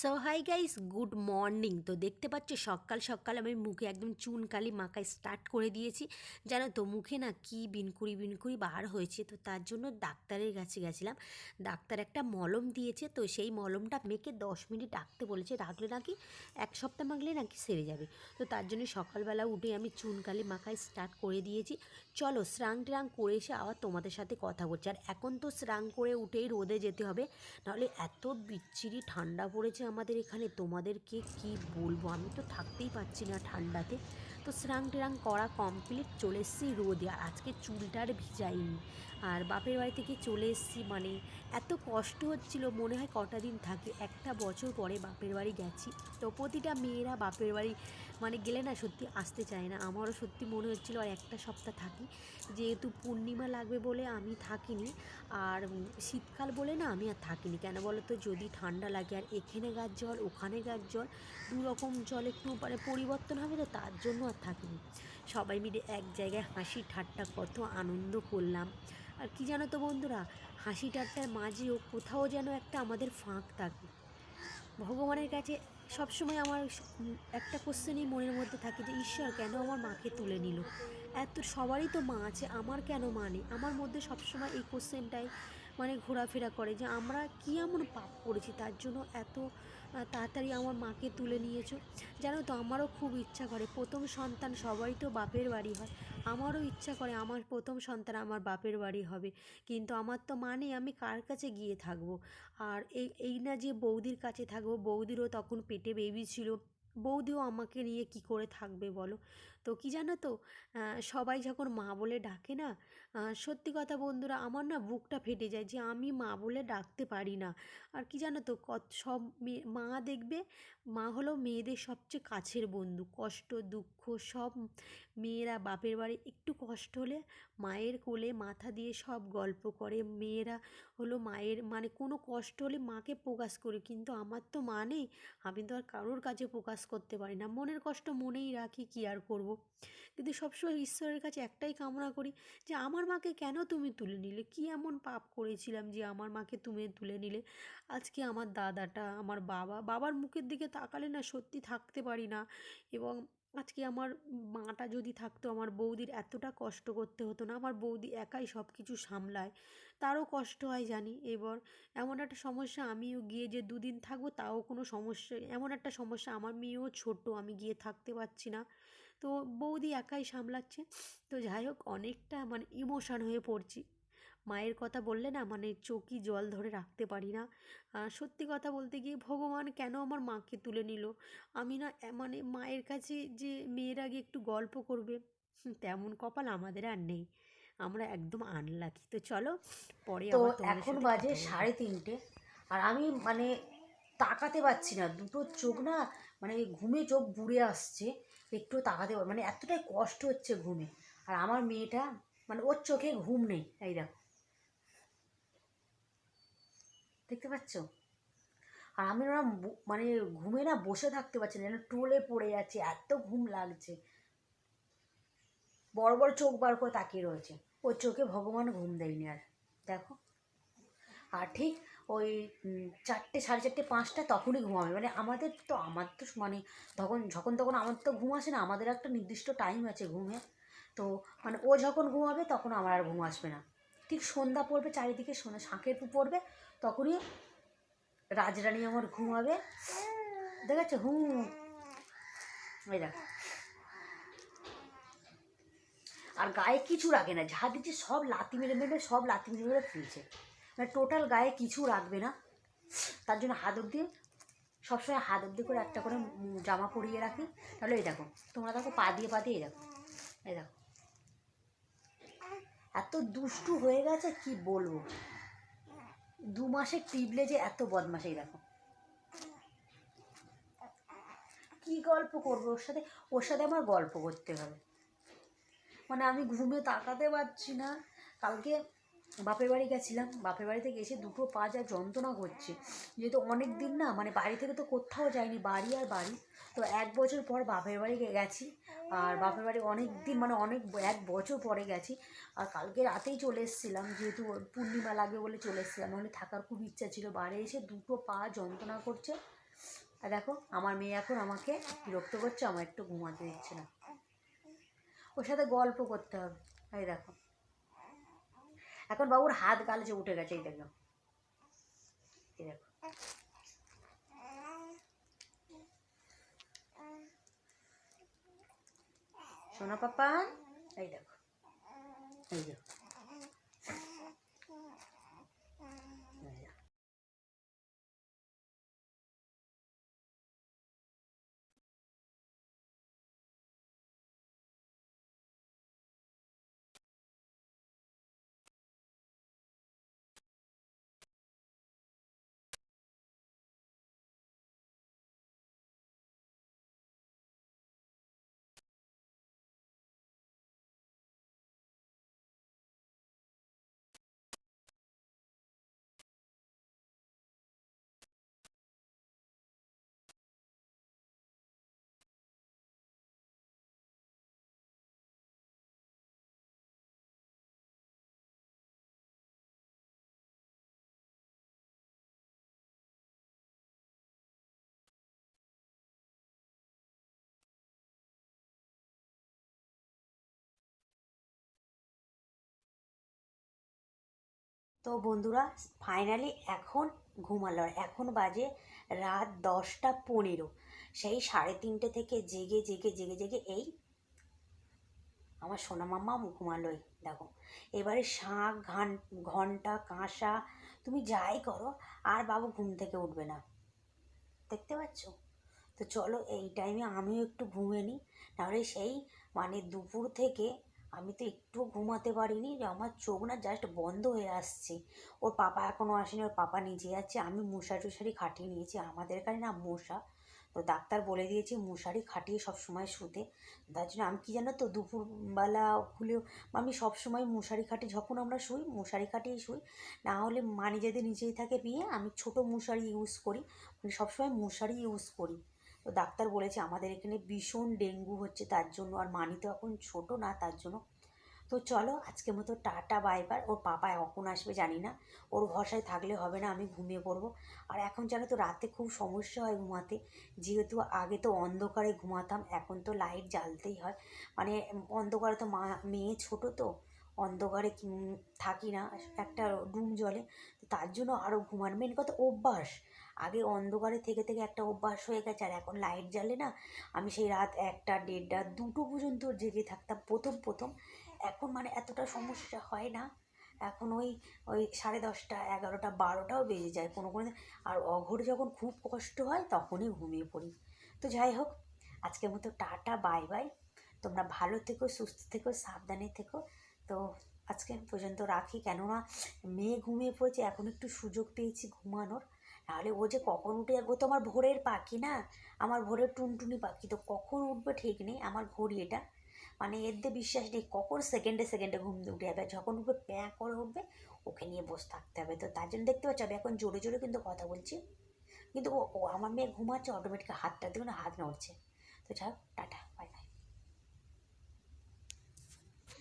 So hi guys good morning তো দেখতে পাচ্ছ, সকাল সকাল আমি মুখে একদম চুনকালি মাখায় স্টার্ট করে দিয়েছি। জানো তো, মুখে না কি বিনকুড়ি বিনকুড়ি বার হয়েছে, তো তার জন্য ডাক্তারের কাছে গেছিলাম। ডাক্তার একটা মলম দিয়েছে, তো সেই মলমটা মেখে দশ মিনিট রাখতে বলেছে। রাখলে নাকি এক সপ্তাহ মাখলে নাকি সেরে যাবে। তো তার জন্য সকালবেলা উঠে আমি চুনকালি মাখায় স্টার্ট করে দিয়েছি। চলো স্নান ট্রাং করে এসে আবার তোমাদের সাথে কথা বলছি। আর এখন তো স্নান করে উঠেই রোদে যেতে হবে, নাহলে এত বিচ্ছিরি ঠান্ডা পড়েছে আমাদের এখানে তোমাদেরকে কি বলব? আমি তো থাকতেই পারছি না ঠান্ডাতে। তো স্নান টেরাং করা কমপ্লিট চলে এসেছি রোদে। আজকে চুলটার ভিজাইনি। আর বাপের বাড়ি থেকে চলে এসেছি মানে এত কষ্ট হচ্ছিল, মনে হয় কটা দিন থাকে, একটা বছর পরে বাপের বাড়ি গেছি। তো প্রতিটা মেয়েরা বাপের বাড়ি মানে গেলে না সত্যি আসতে চায় না। আমারও সত্যি মনে হচ্ছিল আর একটা সপ্তাহ থাকি। যেহেতু পূর্ণিমা লাগবে বলে আমি থাকিনি, আর শীতকাল বলে না আমি আর থাকিনি। কেন বলো তো যদি ঠান্ডা লাগে, আর এখানে গাছ জল, ওখানে গাছ জল দু রকম জল একটু মানে পরিবর্তন হবে তো তার জন্য আর থাকিনি। সবাই মিলে এক জায়গায় হাসি ঠাট্টা কত আনন্দ করলাম। আর কি জানো তো বন্ধুরা, হাসি ঠাট্টার মাঝেও কোথাও যেন একটা আমাদের ফাঁক থাকে। ভগবানের কাছে সবসময় আমার একটা কোশ্চেনই মনের মধ্যে থাকে যে, ঈশ্বর, কেন আমার মাকে তুলে নিল? এত, সবারই তো মা আছে, আমার কেন মা নেই? আমার মধ্যে সবসময় এই কোশ্চেনটাই মানে ঘোরাফেরা করে যে, আমরা কী এমন পাপ করেছি? তার জন্য এত তাড়াতাড়ি আমার মাকে তুলে নিয়েছো। জানো তো, আমারও খুব ইচ্ছা করে। প্রথম সন্তান সবাই তো বাপের বাড়ি হয়। আমারও ইচ্ছা করে আমার প্রথম সন্তান আমার বাপের বাড়ি হবে। কিন্তু আমার তো মানে আমি কার কাছে গিয়ে থাকব? আর এই এই না যে বৌদির কাছে থাকব, বৌদিরও তখন পেটে বেবি ছিল। বৌদিও আমাকে নিয়ে কি করে থাকবে বলো? তো কি জানো তো? সবাই যখন মা বলে ডাকে না সত্যি কথা বন্ধুরা আমার না বুকটা ফেটে যায় যে আমি মা বলে ডাকতে পারি না। আর কি জানো তো কত সব মেয়ে মা দেখবে মা হলো মেয়েদের সবচেয়ে কাছের বন্ধু। কষ্ট, দুঃখ সব মেয়েরা বাপের বাড়ি একটু কষ্ট হলে মায়ের কোলে মাথা দিয়ে সব গল্প করে। মেয়েরা হলো মায়ের মানে কোনো কষ্ট হলে মাকে প্রকাশ করে। কিন্তু আমার তো মা নেই, আমি তো আর কারোর কাছে প্রকাশ করতে পারি না। মনের কষ্ট মনেই রাখি, কি আর করব। কিন্তু সবসময় ঈশ্বরের কাছে একটাই কামনা করি যে, আমার মাকে কেন তুমি তুলে নিলে? কি এমন পাপ করেছিলাম যে, আমার মাকে তুমি তুলে নিলে? আজকে আমার দাদাটা, আমার বাবা, বাবার মুখের দিকে তাকালে না সত্যি থাকতে পারি না। এবং আজকে আমার মাটা যদি থাকতো, আমার বৌদির এতটা কষ্ট করতে হতো না, আমার বৌদি একাই সব কিছু সামলায়, তারও কষ্ট হয় জানি। এবার এমন একটা সমস্যা আমিও গিয়ে যে, দুদিন থাকব তাও কোনো সমস্যা, এমন একটা সমস্যা আমার মেয়েও ছোট, আমি গিয়ে থাকতে পারছি না। তো বৌদি একাই সামলাচ্ছে। তো যাই হোক অনেকটা মানে ইমোশন হয়ে পড়ছি। মায়ের কথা বললে না মানে চোখই জল ধরে রাখতে পারি না। সত্যি কথা বলতে গিয়ে ভগবান কেন আমার মাকে তুলে নিল? আমি না মানে মায়ের কাছে যে মেয়ের আগে একটু গল্প করবে তেমন কপাল আমাদের আর নেই। আমরা একদম আনলাকি তো চলো পরে তো এখন বাজে সাড়ে তিনটে আর আমি মানে তাকাতে পারছি না। দুটো চোখ না মানে ঘুমে চোখ বুড়ে আসছে, একটু তাকাতে পার মানে এতটাই কষ্ট হচ্ছে ঘুমে। আর আমার মেয়েটা মানে ওর চোখে ঘুম নেই। এই দেখো। দেখতে পাচ্ছ? আর আমি ওরা মানে ঘুমে না বসে থাকতে পারছি না। যেন টোলে পড়ে যাচ্ছে, এত ঘুম লাগছে। বড় বড় চোখ বার করে তাকিয়ে রয়েছে। ওর চোখে ভগবান ঘুম দেয়নি আর। দেখো। আর ঠিক ওই চারটে, সাড়ে চারটে পাঁচটা তখনই ঘুমাবে। মানে আমাদের তো, আমার তো মানে তখন, যখন তখন আমার তো ঘুম আসে না, আমাদের একটা নির্দিষ্ট টাইম আছে ঘুমে। তো মানে ও যখন ঘুমাবে, তখন আমার আর ঘুম আসবে না। ঠিক সন্ধ্যা পড়বে, চারিদিকে সন্ধ্যা শাঁখের পু, পড়বে, তখনই রাজরানী আমার ঘুমাবে। দেখাচ্ছে হুম। এই দেখো। আর গায়ে কিছু রাখে না। যা দিচ্ছে সব লাতি মেরে মেরে, সব লাতি মেরে মেরে ফেলছে। মানে টোটাল গায়ে কিছু রাখবে না। তার জন্য হাত অব্দি, সবসময় হাত অব্দি করে একটা করে জামা পরিয়ে রাখি। তাহলে এই দেখো, তোমরা দেখো পা দিয়ে পা দিয়ে এই দেখো এই দেখো। এত দুষ্টু হয়ে গেছে, কি বলব? দু মাসে টিবলে যে এত বদমাস দেখো। কি গল্প করব? ওর সাথে ওর সাথে আমার গল্প করতে হবে। মানে আমি ঘুমে তাকাতে পারছি না। কালকে বাপের বাড়ি গেছিলাম, বাপের বাড়িতে গেছে দুটো পা যা যন্ত্রণা করছে। যেহেতু অনেক দিন না মানে বাড়ি থেকে তো কোথাও যায়নি বাড়ি আর বাড়ি। তো এক বছর পর বাপের বাড়ি গেছি। আর বাপের বাড়ি অনেক দিন মানে অনেক এক বছর পরে গেছি। আর কালকে রাতেই চলে এসেছিলাম, যেহেতু পূর্ণিমা লাগবে বলে চলে এসেছিলাম। নাহলে থাকার খুব ইচ্ছা ছিল। বাড়ি এসে দুটো পা যন্ত্রণা করছে। আর দেখো, আমার মেয়ে এখন আমাকে বিরক্ত করছে আমার একটু ঘুমাতে দিচ্ছে না। ওর সাথে গল্প করতে হবে। এই দেখো। এখন বাবুর হাত গালছে উঠে গেছে, এই দেখো। এই দেখো। সোনা পাপা এই দেখো। এই দেখো তো বন্ধুরা ফাইনালি এখন ঘুমালো এখন বাজে রাত দশটা পনেরো। সেই সাড়ে তিনটে থেকে জেগে জেগে জেগে জেগে এই আমার সোনা মাম্মা ঘুমালোই, দেখো। এবারে শাঁখ, ঘান, ঘণ্টা, কাঁসা, তুমি যাই করো, আর বাবু ঘুম থেকে উঠবে না। দেখতে পাচ্ছ? তো চলো এই টাইমে আমিও একটু ঘুমিয়ে নিই, নাহলে সেই মানে দুপুর থেকে আমি তো একটু ঘুমাতে পারিনি, যে আমার চোখ না জাস্ট বন্ধ হয়ে আসছে। ওর পাপা এখনও আসেনি, ওর পাপা নিজে যাচ্ছে আমি মশারি টুশারি খাটিয়ে নিয়েছি, আমাদের এখানে না মশা। তো ডাক্তার বলে দিয়েছে মশারি খাটিয়ে সব সময় শুতে। তার জন্য আমি কি জানো তো, দুপুরবেলা হলেও আমি সব সময় মশারি খাটি যখন আমরা শুই, মশারি খাটিয়ে শুই। না হলে মানি যদি নিজেই থাকে বিয়ে, আমি ছোট মশারি ইউজ করি মানে সবসময় মশারি ইউজ করি। তো ডাক্তার বলেছে আমাদের এখানে ভীষণ ডেঙ্গু হচ্ছে তার জন্য, আর মানি তো এখন ছোটো না তার জন্য। তো চলো, আজকের মতো টাটা বাই বাই ওর পাপা কখন আসবে জানি না। ওর ভরসায় থাকলে হবে না, আমি ঘুমিয়ে পড়ব। আর এখন জানো তো রাতে খুব সমস্যা হয় ঘুমাতে। যেহেতু আগে তো অন্ধকারে ঘুমাতাম, এখন তো লাইট জ্বালতেই হয়। মানে অন্ধকারে তো মা, মেয়ে ছোট তো, অন্ধকারে থাকি না, একটা ডুম জ্বলে তো তার জন্য আরও ঘুমার মেন কথা অভ্যাস। আগে অন্ধকারে থেকে থেকে একটা অভ্যাস হয়ে গেছে, আর এখন লাইট জ্বালে না, আমি সেই রাত একটা, দেড়টা, দুটো পর্যন্ত জেগে থাকতাম, প্রথম প্রথম। এখন মানে এতটা সমস্যা হয় না। এখন ওই ওই সাড়ে দশটা, এগারোটা, বারোটাও বেজে যায় কোনো কোনো। আর অঘোর যখন খুব কষ্ট হয়, তখনই ঘুমিয়ে পড়ি। তো যাই হোক, আজকের মতো টাটা বাই বাই তোমরা ভালো থেকো, সুস্থ থেকো, সাবধানে থেকো। তো আজকে পর্যন্ত রাখি। কেননা মেয়ে ঘুমিয়ে পড়েছে, এখন একটু সুযোগ পেয়েছি ঘুমানোর। নাহলে ও যে কখন উঠে যাবে? ও তো আমার ভোরের পাখি না? আমার ভোরের টুনটুনি পাখি। তো কখন উঠবে ঠিক নেই। আমার ঘড়ি এটা। মানে দিয়ে বিশ্বাস নেই, কখন সেকেন্ডে সেকেন্ডে ঘুম উঠে যাবে? যখন উঠবে, প্যাঁ করে উঠবে, ওকে নিয়ে বসে থাকতে হবে। তো তার জন্য দেখতে পাচ্ছি, আমি এখন জোরে জোরে কিন্তু কথা বলছি। কিন্তু ও আমার মেয়ে ঘুমাচ্ছে অটোমেটিক হাতটা, দেখুন হাত নড়ছে। তো যাই হোক, টাটা বাই